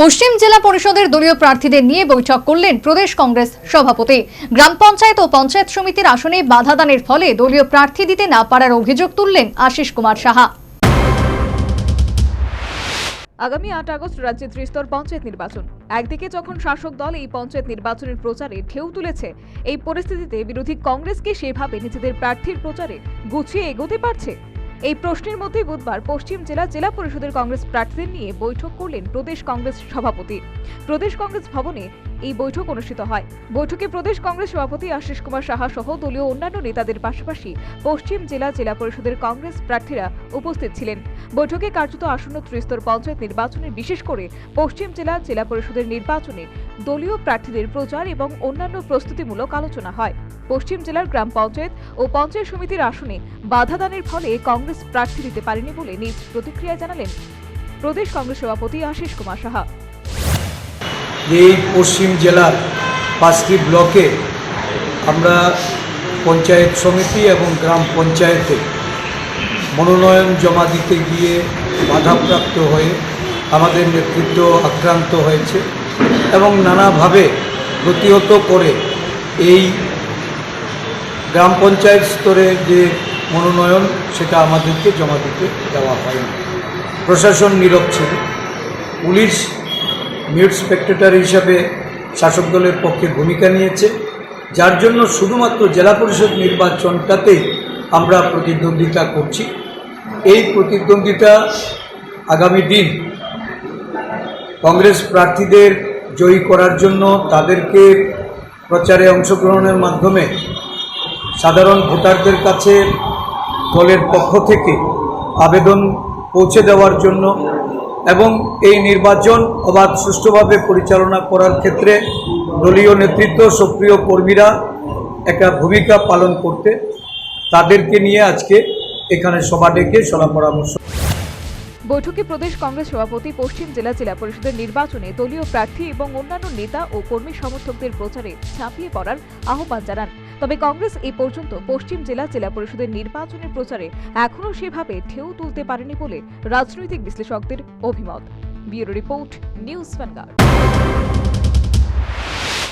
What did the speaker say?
পশ্চিম জেলা পরিষদের দলীয় প্রার্থীদের নিয়ে বৈঠক করলেন প্রদেশ কংগ্রেস সভাপতি। গ্রাম পঞ্চায়েত ও পঞ্চায়েত সমিতির আসনে বাধা দানের ফলে দলীয় প্রার্থী দিতে না পারার অভিযোগ তুললেন আশিস কুমার সাহা। আগামী আট আগস্ট রাজ্যে ত্রিস্তর পঞ্চায়েত নির্বাচন। একদিকে যখন শাসক দল এই পঞ্চায়েত নির্বাচনের প্রচারে ঢেউ তুলেছে, এই পরিস্থিতিতে বিরোধী কংগ্রেসকে সেভাবে নিজেদের প্রার্থীর প্রচারে গুছিয়ে এগোতে পারছে? এই প্রশ্নের মধ্যে বুধবার পশ্চিম জেলা জেলা পরিষদের কংগ্রেস প্রার্থীদের নিয়ে বৈঠক করলেন প্রদেশ কংগ্রেস সভাপতি। প্রদেশ কংগ্রেস ভবনে এই বৈঠক অনুষ্ঠিত হয়। বৈঠকে প্রদেশ কংগ্রেস সভাপতি আশিস কুমার সাহা সহ দলীয় অন্যান্য নেতাদের পাশাপাশি পশ্চিম জেলা জেলা পরিষদের কংগ্রেস প্রার্থীরা উপস্থিত ছিলেন। বৈঠকে কার্যত আসন্ন ত্রিস্তর পঞ্চায়েত নির্বাচনের বিশেষ করে পশ্চিম জেলা জেলা পরিষদের নির্বাচনে দলীয় প্রার্থীদের প্রচার এবং অন্যান্য প্রস্তুতিমূলক আলোচনা হয়। পশ্চিম জেলার গ্রাম পঞ্চায়েত ও পঞ্চায়েত সমিতির আসনে বাধা দানের ফলে কংগ্রেস প্রার্থী দিতে পারেনি বলে নিজ প্রতিক্রিয়া জানালেন প্রদেশ কংগ্রেস সভাপতি আশিস কুমার সাহা। এই পশ্চিম জেলার পাঁচটি ব্লকে আমরা পঞ্চায়েত সমিতি এবং গ্রাম পঞ্চায়েতে মনোনয়ন জমা দিতে গিয়ে বাধাপ্রাপ্ত হয়ে আমাদের নেতৃত্ব আক্রান্ত হয়েছে এবং নানাভাবে প্রতিহত করে এই গ্রাম পঞ্চায়েত স্তরে যে মনোনয়ন, সেটা আমাদেরকে জমা দিতে দেওয়া হয়নি। প্রশাসন নীরব ছিল। পুলিশ মিউট স্পেক্টেটর হিসাবে শাসক দলের পক্ষে ভূমিকা নিয়েছে। যার জন্য শুধুমাত্র জেলা পরিষদ নির্বাচনটাতেই আমরা প্রতিদ্বন্দ্বিতা করছি। এই প্রতিদ্বন্দ্বিতা আগামী দিন কংগ্রেস প্রার্থীদের জয়ী করার জন্য তাদেরকে প্রচারে অংশগ্রহণের মাধ্যমে সাধারণ ভোটারদের কাছে দলের পক্ষ থেকে আবেদন পৌঁছে দেওয়ার জন্য এবং এই নির্বাচন অবাধ সুষ্ঠুভাবে পরিচালনা করার ক্ষেত্রে দলীয় নেতৃত্ব, সক্রিয় কর্মীরা একটা ভূমিকা পালন করতে তাদেরকে নিয়ে আজকে এখানে সভা ডেকে সলা পরামর্শ। বৈঠকে প্রদেশ কংগ্রেস সভাপতি, পশ্চিম জেলা জেলা পরিষদের নির্বাচনে দলীয় প্রার্থী এবং অন্যান্য নেতা ও কর্মী সমর্থকদের প্রচারে ঝাঁপিয়ে পড়ার আহ্বান জানান। তবে কংগ্রেস এ পর্যন্ত পশ্চিম জেলা জেলা পরিষদের নির্বাচনের প্রচারে এখনও সেভাবে ঢেউ তুলতে পারেনি বলে রাজনৈতিক বিশ্লেষকদের অভিমত। Bureau report, news vanguard